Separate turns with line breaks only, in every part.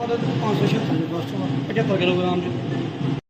ਉਹਦਾ 576 ਦੇ ਬਸ 75 ਕਿਲੋਗ੍ਰਾਮ ਚ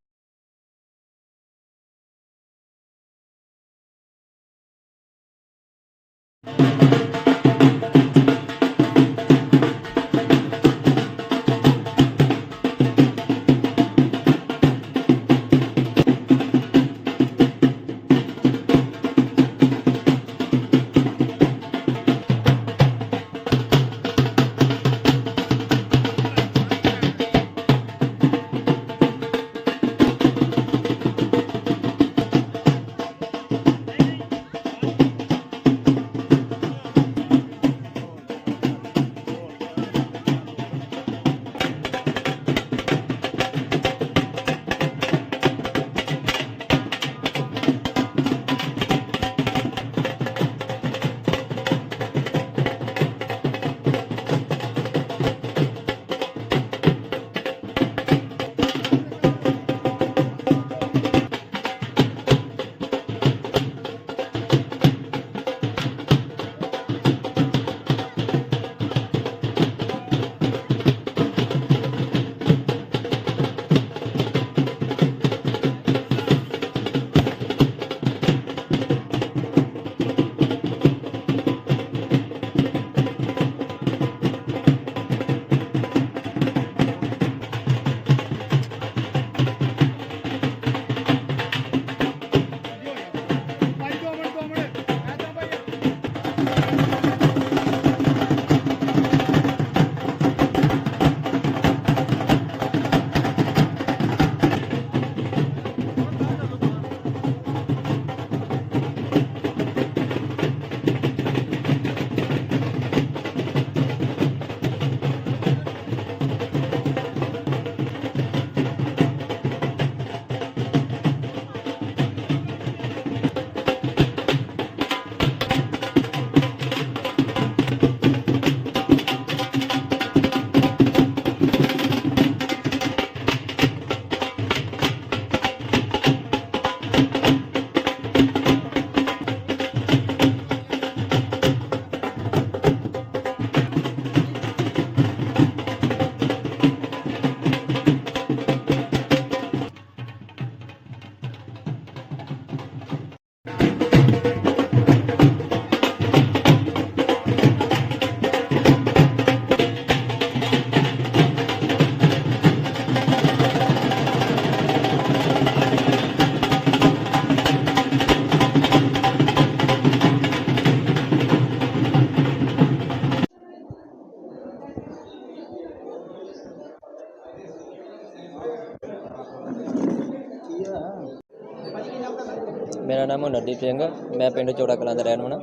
ਨਾਮ ਹੁਨਰਦੀਪ ਸਿੰਘ। ਮੈਂ ਪਿੰਡ ਚੋੜਾ ਕਲਾਂ ਦਾ ਰਹਿਣ ਵਾਲਾ।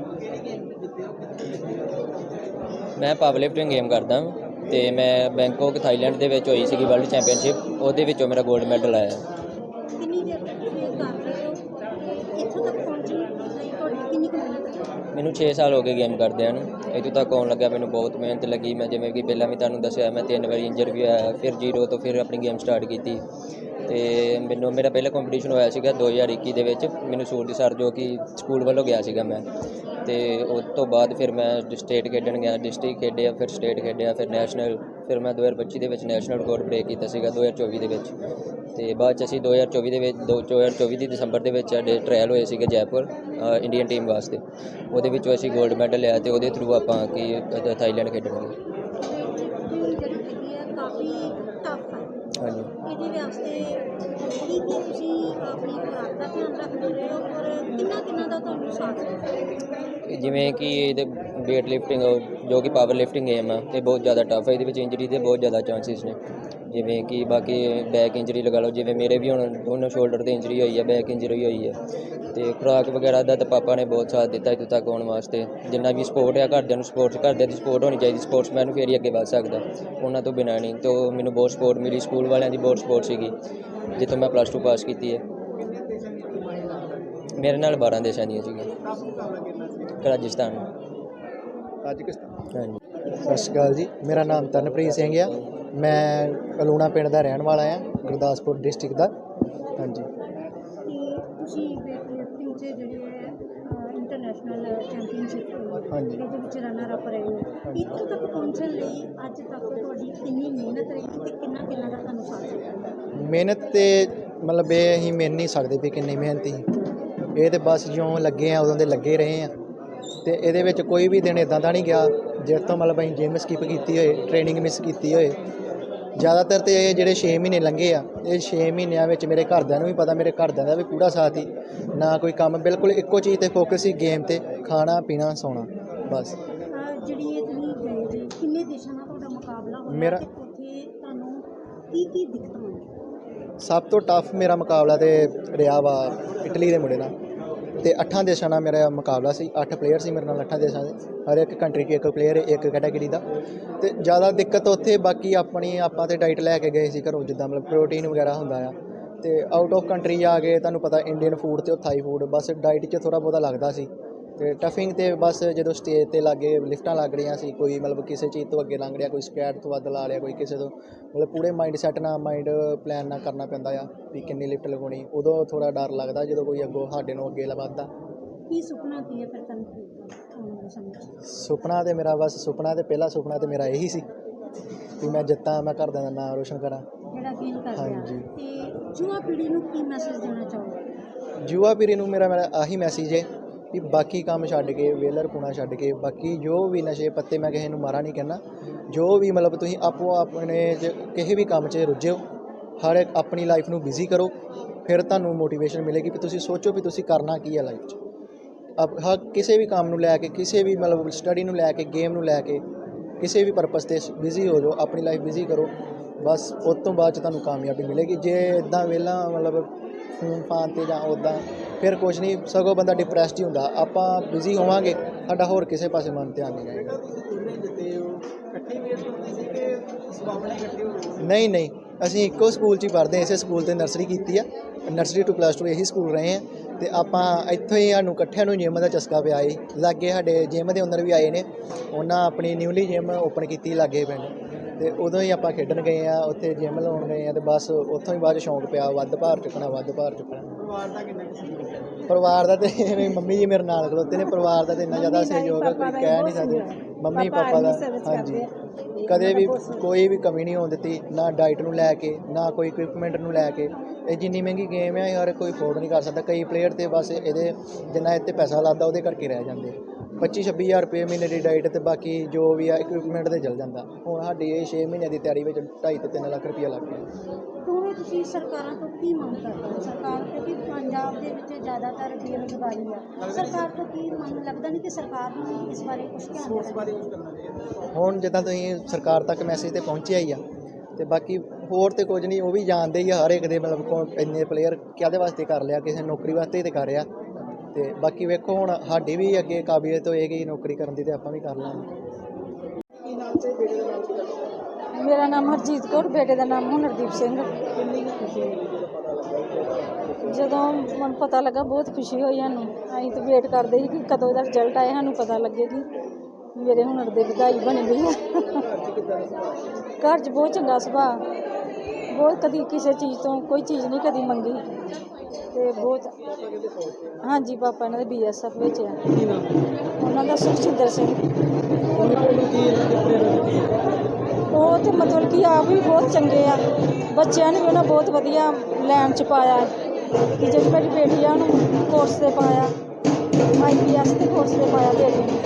ਮੈਂ ਪਾਵਰ ਲਿਫਟਿੰਗ ਗੇਮ ਕਰਦਾ ਤੇ ਮੈਂ ਬੈਂਕਾਕ ਥਾਈਲੈਂਡ ਦੇ ਵਿੱਚ ਹੋਈ ਸੀਗੀ ਵਰਲਡ ਚੈਂਪੀਅਨਸ਼ਿਪ ਉਹਦੇ ਵਿੱਚੋਂ ਮੇਰਾ 골ਡ ਮੈਡਲ ਆਇਆ ਮੈਨੂੰ 6 ਸਾਲ ਹੋ ਗਏ ਗੇਮ ਕਰਦਿਆਂ ਨੂੰ। ਇੱਥੋਂ ਤੱਕ ਆਉਣ ਲੱਗਾ ਮੈਨੂੰ ਬਹੁਤ ਮਿਹਨਤ ਲੱਗੀ। ਮੈਂ ਜਿਵੇਂ ਕਿ ਪਹਿਲਾਂ ਵੀ ਤੁਹਾਨੂੰ ਦੱਸਿਆ ਮੈਂ ਤਿੰਨ ਵਾਰੀ ਇੰਜਰ ਵੀ ਹੋਇਆ ਫਿਰ ਜ਼ੀਰੋ ਤੋਂ ਫਿਰ ਆਪਣੀ ਗੇਮ ਸਟਾਰਟ ਕੀਤੀ। ਤੇ ਮੈਨੂੰ ਮੇਰਾ ਪਹਿਲਾ ਕੰਪੀਟੀਸ਼ਨ ਹੋਇਆ ਸੀਗਾ 2021 ਦੇ ਵਿੱਚ, ਮੈਨੂੰ ਸੂਰਜ ਸਰ ਜੋ ਕਿ ਸਕੂਲ ਵੱਲੋਂ ਗਿਆ ਸੀਗਾ ਮੈਂ। ਤੇ ਉਸ ਤੋਂ ਬਾਅਦ ਫਿਰ ਮੈਂ ਸਟੇਟ ਖੇਡਣ ਗਿਆ ਡਿਸਟ੍ਰਿਕਟ ਖੇਡਿਆ, ਫਿਰ ਸਟੇਟ ਖੇਡਿਆ, ਫਿਰ ਨੈਸ਼ਨਲ ਫਿਰ ਮੈਂ 2025 ਦੇ ਵਿੱਚ ਨੈਸ਼ਨਲ ਰਿਕਾਰਡ ਬ੍ਰੇਕ ਕੀਤਾ ਸੀਗਾ 2024 ਦੇ ਵਿੱਚ। ਤੇ ਬਾਅਦ ਚ ਅਸੀਂ 2024 ਦੇ ਵਿੱਚ, ਦੋ- 2024 ਦੀ ਦਸੰਬਰ ਦੇ ਵਿੱਚ ਸਾਡੇ ਟ੍ਰਾਇਲ ਹੋਏ ਸੀਗੇ ਜੈਪੁਰ ਇੰਡੀਅਨ ਟੀਮ ਵਾਸਤੇ। ਉਹਦੇ ਵਿੱਚੋਂ ਅਸੀਂ 골ਡ ਮੈਡਲ ਲਿਆ ਤੇ ਉਹਦੇ ਥਰੂ ਆਪਾਂ ਕਿ ਥਾਈਲੈਂਡ ਖੇਡਣਗੇ।
ਕਾਫੀ ਟਫ ਹੈ ਤੁਸੀਂ ਆਪਣੀ ਖੁਰਾਕ ਦਾ ਧਿਆਨ ਰੱਖਦੇ ਰਹੇ ਹੋ, ਔਰ ਕਿੰਨਾ ਕਿੰਨਾ ਦਾ ਤੁਹਾਨੂੰ ਸਾਥ ਹੈ
ਜਿਵੇਂ ਕਿ ਇਹਦੇ weight lifting ਜੋ ਕਿ ਪਾਵਰ ਲਿਫਟਿੰਗ ਗੇਮ ਆ, ਇਹ ਬਹੁਤ ਜ਼ਿਆਦਾ ਟਫ ਹੈ ਇਹਦੇ ਵਿੱਚ ਇੰਜਰੀ ਦੇ ਬਹੁਤ ਜ਼ਿਆਦਾ ਚਾਂਸਸ ਨੇ। ਜਿਵੇਂ ਕਿ ਬਾਕੀ ਬੈਕ ਇੰਜਰੀ ਲਗਾ ਲਓ, ਜਿਵੇਂ ਮੇਰੇ ਵੀ ਹੁਣ ਦੋਨੋਂ ਸ਼ੋਲਡਰ ਤੇ ਇੰਜਰੀ ਹੋਈ ਹੈ ਬੈਕ ਇੰਜਰੀ ਹੋਈ ਹੈ ਤੇ ਖੁਰਾਕ ਵਗੈਰਾ ਦਾ ਤਾਂ ਪਾਪਾ ਨੇ ਬਹੁਤ ਸਾਥ ਦਿੱਤਾ ਇੱਥੇ ਤੱਕ ਆਉਣ ਵਾਸਤੇ। ਜਿੰਨਾ ਵੀ ਸਪੋਰਟ ਹੈ ਘਰਦਿਆਂ ਨੂੰ ਸਪੋਰਟਸ ਘਰਦਿਆਂ ਦੀ ਸਪੋਰਟ ਹੋਣੀ ਚਾਹੀਦੀ ਸਪੋਰਟਸਮੈਨ ਨੂੰ ਫੇਰ ਹੀ ਅੱਗੇ ਵੱਧ ਸਕਦਾ। ਉਹਨਾਂ ਤੋਂ ਬਿਨਾਂ ਨਹੀਂ, ਤੇ ਮੈਨੂੰ ਬਹੁਤ ਸਪੋਰਟ ਮਿਲੀ ਸਕੂਲ ਵਾਲਿਆਂ ਦੀ ਬਹੁਤ ਸਪੋਰਟ ਸੀਗੀ। ਜਿੱਥੋਂ ਮੈਂ ਪਲੱਸ 2 ਪਾਸ ਕੀਤੀ ਹੈ। ਮੇਰੇ ਨਾਲ 12 ਦੇਸ਼ਾਂ ਦੀਆਂ ਸੀਗੀਆਂ। ਰਾਜਸਥਾਨ।
ਤਾਜਿਕਸਤਾਨ
ਹਾਂਜੀ।
ਸਤਿ ਸ਼੍ਰੀ ਅਕਾਲ ਜੀ। ਮੇਰਾ ਨਾਮ ਤਰਨਪ੍ਰੀਤ ਸਿੰਘ ਆ। ਮੈਂ ਕਲੂਣਾ ਪਿੰਡ ਦਾ ਰਹਿਣ ਵਾਲਾ ਆ ਗੁਰਦਾਸਪੁਰ ਡਿਸਟ੍ਰਿਕਟ ਦਾ। ਹਾਂਜੀ।
ਤੇ ਤੁਸੀਂ weight lifting 'ਚ ਜਿਹੜੇ ਹੈ ਇੰਟਰਨੈਸ਼ਨਲ ਨੈਸ਼ਨਲ ਚੈਂਪੀਅਨਸ਼ਿਪ ਹੋਈ
ਹਾਂਜੀ।
ਇਹਦੇ ਵਿੱਚ ਰਨਰ ਅਪ ਰਹੇ ਹੋ। ਇੱਥੋਂ ਤੱਕ ਪਹੁੰਚਣ ਲਈ ਅੱਜ ਤੱਕ ਤੁਹਾਡੀ ਕਿੰਨੀ ਮਿਹਨਤ ਰਹੀ ਤੇ ਕਿੰਨਾ ਕਿੰਨਾ ਦਾ ਤੁਹਾਨੂੰ ਸਾਥ ਦਿੱਤਾ
ਮਿਹਨਤ ਤੇ ਮਤਲਬ ਇਹ ਅਸੀਂ ਮਿਲ ਨਹੀਂ ਸਕਦੇ ਵੀ ਕਿੰਨੀ ਮਿਹਨਤੀ ਇਹ ਤੇ ਬਸ ਜਿਉਂ ਲੱਗੇ ਆ ਉਦੋਂ ਦੇ ਲੱਗੇ ਰਹੇ ਆ। ਤੇ ਇਹਦੇ ਵਿੱਚ ਕੋਈ ਵੀ ਦਿਨ ਇਦਾਂ ਦਾ ਨਹੀਂ ਗਿਆ ਜਿਸ ਤੋਂ ਮਤਲਬ ਅਸੀਂ ਜਿਮ ਸਕਿਪ ਕੀਤੀ ਹੋਏ ਟ੍ਰੇਨਿੰਗ ਮਿਸ ਕੀਤੀ ਹੋਏ। ਜ਼ਿਆਦਾਤਰ ਤੇ ਇਹ ਜਿਹੜੇ 6 ਮਹੀਨੇ ਲੰਘੇ ਆ ਇਹ 6 ਮਹੀਨਿਆਂ ਵਿੱਚ ਮੇਰੇ ਘਰਦਿਆਂ ਨੂੰ ਵੀ ਪਤਾ ਮੇਰੇ ਘਰਦਿਆਂ ਦਾ ਵੀ ਪੂਰਾ ਸਾਥ ਹੀ ਨਾ ਕੋਈ ਕੰਮ ਬਿਲਕੁਲ ਇੱਕੋ ਚੀਜ਼ ਤੇ ਫੋਕਸ ਸੀ ਗੇਮ ਤੇ ਖਾਣਾ ਪੀਣਾ ਸੌਣਾ ਬਸ।
ਅਹ ਜਿਹੜੀ ਇਹ ਤੁਸੀਂ ਗਏ ਜੀ ਕਿੰਨੇ ਦੇਸ਼ਾਂ ਨਾਲ ਤੁਹਾਡਾ ਮੁਕਾਬਲਾ ਹੋਇਆ
ਮੇਰਾ-
ਤੇ ਉੱਥੇ ਤੁਹਾਨੂੰ ਕੀ ਕੀ ਦਿੱਕਤਾਂ ਆਈਆਂ
ਸਭ ਤੋਂ ਟਫ ਮੇਰਾ ਮੁਕਾਬਲਾ ਤੇ ਰਿਹਾ ਵਾ ਇਟਲੀ ਦੇ ਮੁੰਡੇ ਨਾਲ। ਤੇ ਅੱਠਾਂ ਦੇਸ਼ਾਂ ਨਾਲ ਮੇਰਾ ਮੁਕਾਬਲਾ ਸੀ। ਅੱਠ ਪਲੇਅਰ ਸੀ ਮੇਰੇ ਨਾਲ, ਅੱਠਾਂ ਦੇਸ਼ਾਂ ਦੇ। ਹਰ ਇੱਕ ਕੰਟਰੀ 'ਚ ਇੱਕ ਪਲੇਅਰ ਇੱਕ ਕੈਟਾਗਰੀ ਦਾ। ਤੇ ਜ਼ਿਆਦਾ ਦਿੱਕਤ ਉੱਥੇ, ਬਾਕੀ ਆਪਣੀ, ਆਪਾਂ ਤੇ ਡਾਈਟ ਲੈ ਕੇ ਗਏ ਸੀ ਘਰੋਂ, ਜਿੱਦਾਂ ਮਤਲਬ ਪ੍ਰੋਟੀਨ ਵਗੈਰਾ ਹੁੰਦਾ ਆ। ਤੇ ਆਊਟ ਆਫ ਕੰਟਰੀ ਆ ਕੇ, ਤੁਹਾਨੂੰ ਪਤਾ ਇੰਡੀਅਨ ਫੂਡ ਤੇ ਥਾਈ ਫੂਡ ਬਸ ਡਾਈਟ 'ਚ ਥੋੜਾ ਬਹੁਤਾ ਲੱਗਦਾ ਸੀ। ਤੇ ਟਫਿੰਗ ਤੇ ਬਸ ਜਦੋਂ ਸਟੇਜ ਤੇ ਲੱਗੇ ਲਿਫਟਾਂ ਲੱਗ ਰਹੀਆਂ ਸੀ ਕੋਈ ਮਤਲਬ ਕਿਸੇ ਚੀਜ਼ ਤੋਂ ਅੱਗੇ ਲੰਘ ਰਿਹਾ ਕੋਈ ਸਕੈਟ ਤੋਂ ਵੱਧ ਲਾ ਲਿਆ ਕੋਈ ਕਿਸੇ ਤੋਂ ਮਤਲਬ ਪੂਰੇ ਮਾਈਂਡ ਸੈੱਟ ਨਾਲ ਮਾਈਂਡ ਪਲਾਨ ਨਾਲ ਕਰਨਾ ਪੈਂਦਾ ਆ ਵੀ ਕਿੰਨੀ ਲਿਫਟ ਲਗਾਉਣੀ। ਉਦੋਂ ਥੋੜਾ ਡਰ ਲੱਗਦਾ ਜਦੋਂ ਕੋਈ ਅੱਗੋਂ ਸਾਡੇ ਨੂੰ ਅੱਗੇ ਵੱਧਦਾ
ਕੀ ਸੁਪਨਾ ਕੀ ਹੈ ਫਿਰ ਤੁਹਾਨੂੰ?
ਸੁਪਨਾ ਤੇ ਮੇਰਾ ਬਸ ਸੁਪਨਾ ਤੇ ਪਹਿਲਾ ਸੁਪਨਾ ਤੇ ਮੇਰਾ ਇਹੀ ਸੀ ਵੀ ਮੈਂ ਜਿੱਤਾਂ ਮੈਂ ਘਰਦਿਆਂ ਦਾ ਨਾਮ ਰੋਸ਼ਨ ਕਰਾਂ।
ਜਿਹੜਾ ਗੇਮ ਕਰ ਰਿਹਾ।
ਹਾਂਜੀ।
ਤੇ ਯੁਵਾ ਪੀੜ੍ਹੀ ਨੂੰ ਕੀ ਮੈਸੇਜ ਦੇਣਾ ਚਾਹੋਗੇ?
ਯੁਵਾ ਪੀੜ੍ਹੀ ਨੂੰ ਮੇਰਾ ਮੇਰਾ ਆਹੀ ਮੈਸੇਜ ਹੈ ਵੀ ਬਾਕੀ ਕੰਮ ਛੱਡ ਕੇ, ਵੇਲਰ ਪੁਣਾ ਛੱਡ ਕੇ, ਬਾਕੀ ਜੋ ਵੀ ਨਸ਼ੇ ਪੱਤੇ ਮੈਂ ਕਿਸੇ ਨੂੰ ਮਾਰਾ ਨਹੀਂ ਕਹਿੰਦਾ, ਜੋ ਵੀ ਮਤਲਬ ਤੁਸੀਂ ਆਪੋ ਆਪਣੇ 'ਚ ਕਿਸੇ ਵੀ ਕੰਮ 'ਚ ਰੁੱਝਿਓ ਹਰ ਇੱਕ ਆਪਣੀ ਲਾਈਫ ਨੂੰ ਬਿਜ਼ੀ ਕਰੋ, ਫਿਰ ਤੁਹਾਨੂੰ ਮੋਟੀਵੇਸ਼ਨ ਮਿਲੇਗੀ ਕਿ ਤੁਸੀਂ ਸੋਚੋ ਵੀ ਤੁਸੀਂ ਕਰਨਾ ਕੀ ਹੈ ਲਾਈਫ 'ਚ। ਅਬ ਹਰ ਕਿਸੇ ਵੀ ਕੰਮ ਨੂੰ ਲੈ ਕੇ, ਕਿਸੇ ਵੀ ਮਤਲਬ ਸਟੱਡੀ ਨੂੰ ਲੈ ਕੇ ਗੇਮ ਨੂੰ ਲੈ ਕੇ, ਕਿਸੇ ਵੀ ਪਰਪਸ ਤੇ ਬਿਜ਼ੀ ਹੋ ਜਾਓ, ਆਪਣੀ ਲਾਈਫ ਬਿਜ਼ੀ ਕਰੋ, ਬਸ ਉਸ ਤੋਂ ਬਾਅਦ ਚ ਤੁਹਾਨੂੰ ਕਾਮਯਾਬੀ ਮਿਲੇਗੀ। ਜੇ ਇਦਾਂ ਵਿਹਲਾ ਮਤਲਬ ਫੋਨ ਫਾਨ ਤੇ ਜਾਂ ਉਦਾਂ ਫਿਰ ਕੁਝ ਨਹੀਂ ਸਗੋਂ ਬੰਦਾ ਡਿਪਰੈਸਡ ਹੀ ਹੁੰਦਾ। ਆਪਾਂ ਬਿਜ਼ੀ ਹੋਵਾਂਗੇ ਸਾਡਾ ਹੋਰ ਕਿਸੇ ਪਾਸੇ ਮਨ ਧਿਆਨ ਨਹੀਂ ਰਹੇਗਾ ਨਹੀਂ ਨਹੀਂ। ਅਸੀਂ ਇੱਕੋ ਸਕੂਲ 'ਚ ਹੀ ਪੜ੍ਹਦੇ ਹਾਂ ਇਸੇ ਸਕੂਲ ਤੇ ਨਰਸਰੀ ਕੀਤੀ ਆ। ਨਰਸਰੀ ਟੂ ਪਲੱਸ 2 ਇਹੀ ਸਕੂਲ ਰਹੇ ਆ ਤੇ ਆਪਾਂ ਇੱਥੋਂ ਹੀ ਸਾਨੂੰ ਇਕੱਠਿਆਂ ਨੂੰ ਜਿਮ ਦਾ ਚਸਕਾ ਪਿਆ ਏ ਲਾਗੇ ਸਾਡੇ ਜਿਮ ਦੇ ਓਨਰ ਵੀ ਆਏ ਨੇ। ਉਹਨਾਂ ਆਪਣੀ ਨਿਊਲੀ ਜਿਮ ਓਪਨ ਕੀਤੀ ਲਾਗੇ ਪਿੰਡ। ਤੇ ਉਦੋਂ ਹੀ ਆਪਾਂ ਖੇਡਣ ਗਏ ਆ ਉੱਥੇ ਜਿਮ ਲਾਉਣ ਗਏ ਆ ਤੇ ਬਸ ਉੱਥੋਂ ਹੀ ਬਾਅਦ ਸ਼ੌਂਕ ਪਿਆ ਵੱਧ ਭਾਰ ਚੁੱਕਣਾ ਵੱਧ ਭਾਰ ਚੁੱਕਣਾ। ਪਰਿਵਾਰ ਦਾ ਤੇ ਐਵੇਂ ਮੰਮੀ ਜੀ ਮੇਰੇ ਨਾਲ ਖਲੋਤੇ ਨੇ ਪਰਿਵਾਰ ਦਾ ਤੇ ਇੰਨਾ ਜ਼ਿਆਦਾ ਸਹਿਯੋਗ ਹੈ ਕੋਈ ਕਹਿ ਨਹੀਂ ਸਕਦੇ। ਮੰਮੀ ਪਾਪਾ ਦਾ ਹਾਂਜੀ। ਕਦੇ ਵੀ ਕੋਈ ਵੀ ਕਮੀ ਨਹੀਂ ਹੋਣ ਦਿੱਤੀ ਨਾ ਡਾਈਟ ਨੂੰ ਲੈ ਕੇ ਨਾ ਕੋਈ ਇਕਵਿਪਮੈਂਟ ਨੂੰ ਲੈ ਕੇ। ਇਹ ਜਿੰਨੀ ਮਹਿੰਗੀ ਗੇਮ ਹੈ ਹਰ ਕੋਈ ਅਫੋਰਡ ਨਹੀਂ ਕਰ ਸਕਦਾ। ਕਈ ਪਲੇਅਰ ਤੇ ਬਸ ਇਹਦੇ ਜਿੰਨਾ ਇੱਥੇ ਪੈਸਾ ਲੱਗਦਾ ਉਹਦੇ ਕਰਕੇ ਰਹਿ ਜਾਂਦੇ। 25 26000 ਰੁਪਏ ਮਹੀਨੇ ਦੀ ਡਾਈਟ ਤੇ ਬਾਕੀ ਜੋ ਵੀ ਆ ਇਕਵਿਪਮੈਂਟ ਤੇ ਚਲ ਜਾਂਦਾ। ਹੁਣ ਸਾਡੀ ਇਹ 6 ਮਹੀਨਿਆਂ ਦੀ ਤਿਆਰੀ ਵਿੱਚ 2.5 ਤੋਂ 3 ਲੱਖ ਰੁਪਏ ਲੱਗ ਗਿਆ।
ਤੁਸੀਂ ਸਰਕਾਰਾਂ ਤੋਂ ਕੀ ਮੰਗ ਕਰਦੇ ਹੋ? ਸਰਕਾਰ ਵਿੱਚ ਜ਼ਿਆਦਾਤਰ ਬੇਰੁਜ਼ਗਾਰੀ ਆ। ਸਰਕਾਰ ਤੋਂ ਕੀ ਮੰਗ ਲੱਗਦਾ ਨਹੀਂ ਕਿ ਸਰਕਾਰ ਨੂੰ ਇਸ ਬਾਰੇ ਕੁਝ ਧਿਆਨ ਦੇਣਾ
ਹੁਣ ਜਿੱਦਾਂ ਤੁਸੀਂ ਸਰਕਾਰ ਤੱਕ ਮੈਸੇਜ ਤੇ ਪਹੁੰਚਿਆ ਹੀ ਆ ਤੇ ਬਾਕੀ ਹੋਰ ਤੇ ਕੁਝ ਨਹੀਂ ਉਹ ਵੀ ਜਾਣਦੇ ਹੀ ਆ ਹਰ ਇੱਕ ਦੇ ਮਤਲਬ ਕੌਣ ਇੰਨੇ ਪਲੇਅਰ ਕਿਹਦੇ ਵਾਸਤੇ ਕਰ ਲਿਆ ਕਿਸੇ ਨੌਕਰੀ ਵਾਸਤੇ ਹੀ ਤੇ ਕਰ ਰਿਹਾ। ਤੇ ਬਾਕੀ ਵੇਖੋ ਹੁਣ ਸਾਡੀ ਵੀ ਅੱਗੇ ਕਾਬਲੀਅਤ ਹੋਏਗੀ ਨੌਕਰੀ ਕਰਨ ਦੀ ਤੇ ਆਪਾਂ ਵੀ ਕਰ ਲਾਂਗੇ।
ਮੇਰਾ ਨਾਮ ਹਰਜੀਤ ਕੌਰ, ਬੇਟੇ ਦਾ ਨਾਮ ਹੁਨਰਦੀਪ ਸਿੰਘ। ਜਦੋਂ ਮੈਨੂੰ ਪਤਾ ਲੱਗਾ, ਬਹੁਤ ਖੁਸ਼ੀ ਹੋਈ ਸਾਨੂੰ। ਅਸੀਂ ਤਾਂ ਵੇਟ ਕਰਦੇ ਸੀ ਕਿ ਕਦੋਂ ਇਹਦਾ ਰਿਜ਼ਲਟ ਆਏ, ਸਾਨੂੰ ਪਤਾ ਲੱਗੇ ਕਿ ਮੇਰੇ ਹੁਨਰ ਦੇ ਵਧਾਈ ਬਣੀ ਗਈ ਆ। ਘਰ 'ਚ ਬਹੁਤ ਚੰਗਾ ਸੁਭਾਅ। ਬਹੁਤ ਕਦੀ ਕਿਸੇ ਚੀਜ਼ ਤੋਂ ਕੋਈ ਚੀਜ਼ ਨਹੀਂ ਕਦੀ ਮੰਗੀ। ਤੇ ਬਹੁਤ ਹਾਂਜੀ, ਪਾਪਾ ਇਹਨਾਂ ਦੇ ਬੀਐਸਐਫ ਵਿੱਚ ਆ। ਉਹਨਾਂ ਦਾ ਸੁਖਚਿੰਦਰ ਸਿੰਘ। ਉਹ ਤੇ ਮਤਲਬ ਕਿ ਆਪ ਵੀ ਬਹੁਤ ਚੰਗੇ ਆ। ਬੱਚਿਆਂ ਨੂੰ ਵੀ ਉਹਨਾਂ ਬਹੁਤ ਵਧੀਆ ਲੈਣ ਚ ਪਾਇਆ। ਕਿ ਜਿਹੜੀ ਮੇਰੀ ਬੇਟੀ ਆ, ਉਹਨੂੰ ਕੋਰਸ ਤੇ ਪਾਇਆ। ਆਈਪੀਐਸ ਦੇ ਕੋਰਸ ਤੇ ਪਾਇਆ ਬੇਟੀ ਨੂੰ।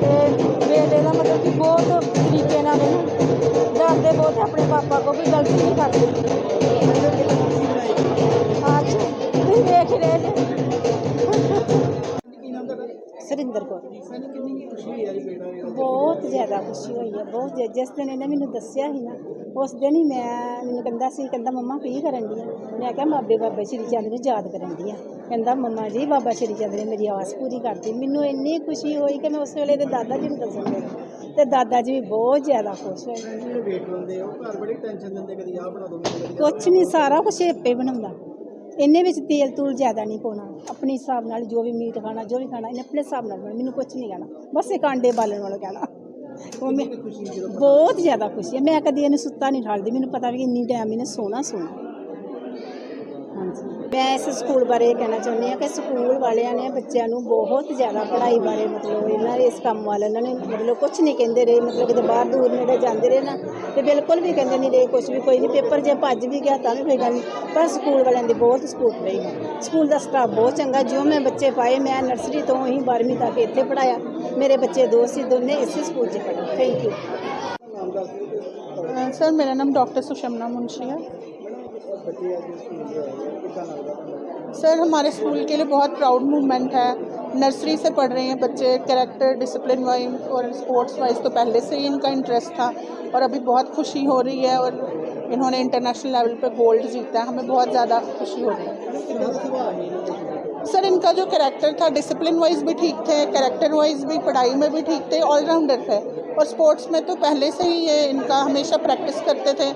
ਤੇ ਬੇਟੇ ਦਾ ਮਤਲਬ ਕਿ ਬਹੁਤ ਤਰੀਕੇ ਨਾਲ ਇਹਨੂੰ ਡਰਦੇ ਬਹੁਤ ਆਪਣੇ ਪਾਪਾ ਕੋ ਵੀ ਗਲਤੀ ਨਹੀਂ ਕਰਦੇ। ਅੱਜ ਤੁਸੀਂ ਵੇਖ ਹੀ ਰਹੇ ਜੇ।
ਸਰਿੰਦਰ ਕੌਰ। ਬਹੁਤ ਜ਼ਿਆਦਾ ਖੁਸ਼ੀ ਹੋਈ ਹੈ ਬਹੁਤ ਜ਼ਿਆ- ਜਿਸ ਦਿਨ ਇਹਨੇ ਮੈਨੂੰ ਦੱਸਿਆ ਸੀ ਨਾ ਉਸ ਦਿਨ ਹੀ ਮੈਂ ਮੈਨੂੰ ਕਹਿੰਦਾ ਸੀ ਕਹਿੰਦਾ ਮੰਮਾ ਕੀ ਕਰਨ ਦੀ ਆ? ਮੈਂ ਕਿਹਾ ਬਾਬੇ ਬਾਬਾ ਸ਼੍ਰੀ ਚੰਦ ਨੂੰ ਯਾਦ ਕਰਨ ਦੀ ਆ। ਕਹਿੰਦਾ ਮੰਮਾ ਜੀ ਬਾਬਾ ਸ਼੍ਰੀ ਚੰਦ ਨੇ ਮੇਰੀ ਆਸ ਪੂਰੀ ਕਰਤੀ। ਮੈਨੂੰ ਇੰਨੀ ਖੁਸ਼ੀ ਹੋਈ ਕਿ ਮੈਂ ਉਸ ਵੇਲੇ ਤੇ ਦਾਦਾ ਜੀ ਨੂੰ ਦੱਸਣ ਲੱਗੀ ਤੇ ਦਾਦਾ ਜੀ ਵੀ ਬਹੁਤ ਜ਼ਿਆਦਾ ਖੁਸ਼ ਹੋਏ।
ਵੇਟ ਲੈਂਦੇ ਹੋ ਘਰ ਬੜੀ ਟੈਨਸ਼ਨ ਦਿੰਦੇ ਕਦੀ ਆਹ ਬਣਾ ਦੋ ਕਦੀ
ਕੁਛ ਨਹੀਂ ਸਾਰਾ ਕੁਛ ਆਪੇ ਬਣਾਉਂਦਾ। ਇਹਨੇ ਵਿੱਚ ਤੇਲ ਤੂਲ ਜ਼ਿਆਦਾ ਨਹੀਂ ਪਾਉਣਾ। ਆਪਣੇ ਹਿਸਾਬ ਨਾਲ ਜੋ ਵੀ ਮੀਟ ਖਾਣਾ ਜੋ ਵੀ ਖਾਣਾ ਇਹਨੇ ਆਪਣੇ ਹਿਸਾਬ ਨਾਲ ਬਣਾਉਣਾ ਮੈਨੂੰ ਕੁਛ ਨਹੀਂ ਕਹਿਣਾ। ਬਸ ਇਹ ਕਾਂਡੇ ਬਾਲਣ ਵਾਲਾ ਕਹਿਣਾ। ਉਹ ਮੈਂ ਬਹੁਤ ਜ਼ਿਆਦਾ ਖੁਸ਼ੀ ਹੈ। ਮੈਂ ਕਦੀ ਇਹਨੂੰ ਸੁੱਤਾ ਨਹੀਂ ਠਾਲਦੀ। ਮੈਨੂੰ ਪਤਾ ਵੀ ਇੰਨੀ ਟਾਈਮ ਇਹਨੇ ਸੋਣਾ ਸੋਣਾ ਮੈਂ ਇਸ ਸਕੂਲ ਬਾਰੇ ਇਹ ਕਹਿਣਾ ਚਾਹੁੰਦੀ ਹਾਂ ਕਿ ਸਕੂਲ ਵਾਲਿਆਂ ਨੇ ਬੱਚਿਆਂ ਨੂੰ ਬਹੁਤ ਜ਼ਿਆਦਾ ਪੜ੍ਹਾਈ ਬਾਰੇ ਮਤਲਬ ਇਹਨਾਂ ਇਸ ਕੰਮ ਵਾਲਾ ਇਹਨਾਂ ਨੇ ਮਤਲਬ ਕੁਝ ਨਹੀਂ ਕਹਿੰਦੇ ਰਹੇ ਮਤਲਬ ਕਿਤੇ ਬਾਹਰ ਦੂਰ ਨੇੜੇ ਜਾਂਦੇ ਰਹੇ ਨਾ ਤੇ ਬਿਲਕੁਲ ਵੀ ਕਹਿੰਦੇ ਨਹੀਂ ਰਹੇ ਕੁਝ ਵੀ ਕੋਈ ਨਹੀਂ ਪੇਪਰ ਜੇ ਭੱਜ ਵੀ ਗਿਆ ਤਾਂ ਵੀ ਕੋਈ ਗੱਲ ਨਹੀਂ ਪਰ ਸਕੂਲ ਵਾਲਿਆਂ ਦੀ ਬਹੁਤ ਸਪੋਰਟ ਰਹੀ। ਹੈ ਸਕੂਲ ਦਾ ਸਟਾਫ ਬਹੁਤ ਚੰਗਾ ਜਿਉਂ ਮੈਂ ਬੱਚੇ ਪਾਏ ਮੈਂ ਨਰਸਰੀ ਤੋਂ ਹੀ 12ਵੀਂ ਤੱਕ ਇੱਥੇ ਪੜਾਇਆ ਮੇਰੇ ਬੱਚੇ ਦੋ ਸੀ ਦੋਨੇ ਇਸੇ ਸਕੂਲ 'ਚ ਪੜ੍ਹੇ। ਥੈਂਕ ਯੂ
ਸਰ ਮੇਰਾ ਨਾਮ ਡਾਕਟਰ ਸੁਸ਼ਮਨਾ ਮੁੰਸ਼ੀ ਹੈ सर, हमारे स्कूल के लिए बहुत प्राउड मूवमेंट है। नर्सरी से पढ़ रहे हैं बच्चे कैरेक्टर डिसिप्लिन वाइज और स्पोर्ट्स वाइज तो पहले से ही इनका इंटरेस्ट था और अभी बहुत खुशी हो रही है और इन्होंने इंटरनेशनल लेवल पे गोल्ड जीता है। हमें बहुत ज़्यादा खुशी हो रही है। सर, इनका जो कैरेक्टर था डिसिप्लिन वाइज भी ठीक थे कैरेक्टर वाइज भी, पढ़ाई में भी ठीक थे ऑलराउंडर थे और स्पोर्ट्स में तो पहले से ही ये इनका हमेशा प्रैक्टिस करते थे।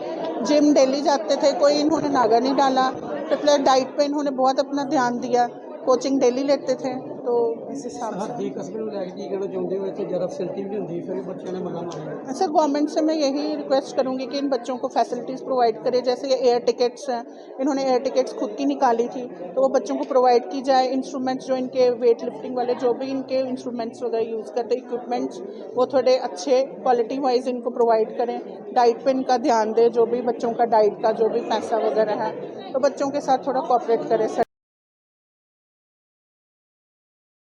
जिम डेली जाते थे कोई इन्होंने नागा नहीं डाला फिर प्लस डाइट पे इन्होंने बहुत अपना ध्यान दिया कोचिंग डेली लेते थे तो इस हिसाब से
ਹੱਦੀ ਕਸਬੇ ਨੂੰ ਲੈ ਕੇ ਕੀ ਕਹਿਣਾ ਚਾਹੁੰਦੇ ਹੋ ਇੱਥੇ ਜ਼ਿਆਦਾ ਫੈਸਿਲਿਟੀ ਵੀ ਹੁੰਦੀ ਫਿਰ ਵੀ ਬੱਚਿਆਂ ਨੇ ਮਗਾ ਮਾਰਿਆ
सर गवर्नमेंट से मैं यही रिक्वेस्ट करूंगी कि इन बच्चों को फैसिलिटीज़ प्रोवाइड करें जैसे ये एयर टिकट्स हैं इन्होंने एयर टिकट्स खुद की निकाली थी तो वो बच्चों को प्रोवाइड की जाए इंस्ट्रूमेंट्स जो इनके वेट लिफ्टिंग वाले जो भी इनके इंस्ट्रूमेंट्स वगैरह यूज़ करते इक्विपमेंट्स वो थोड़े अच्छे क्वालिटी वाइज इनको प्रोवाइड करें डाइट पे इनका ध्यान दें जो भी बच्चों का डाइट का जो भी पैसा वगैरह है तो बच्चों के साथ थोड़ा कॉपरेट करें सर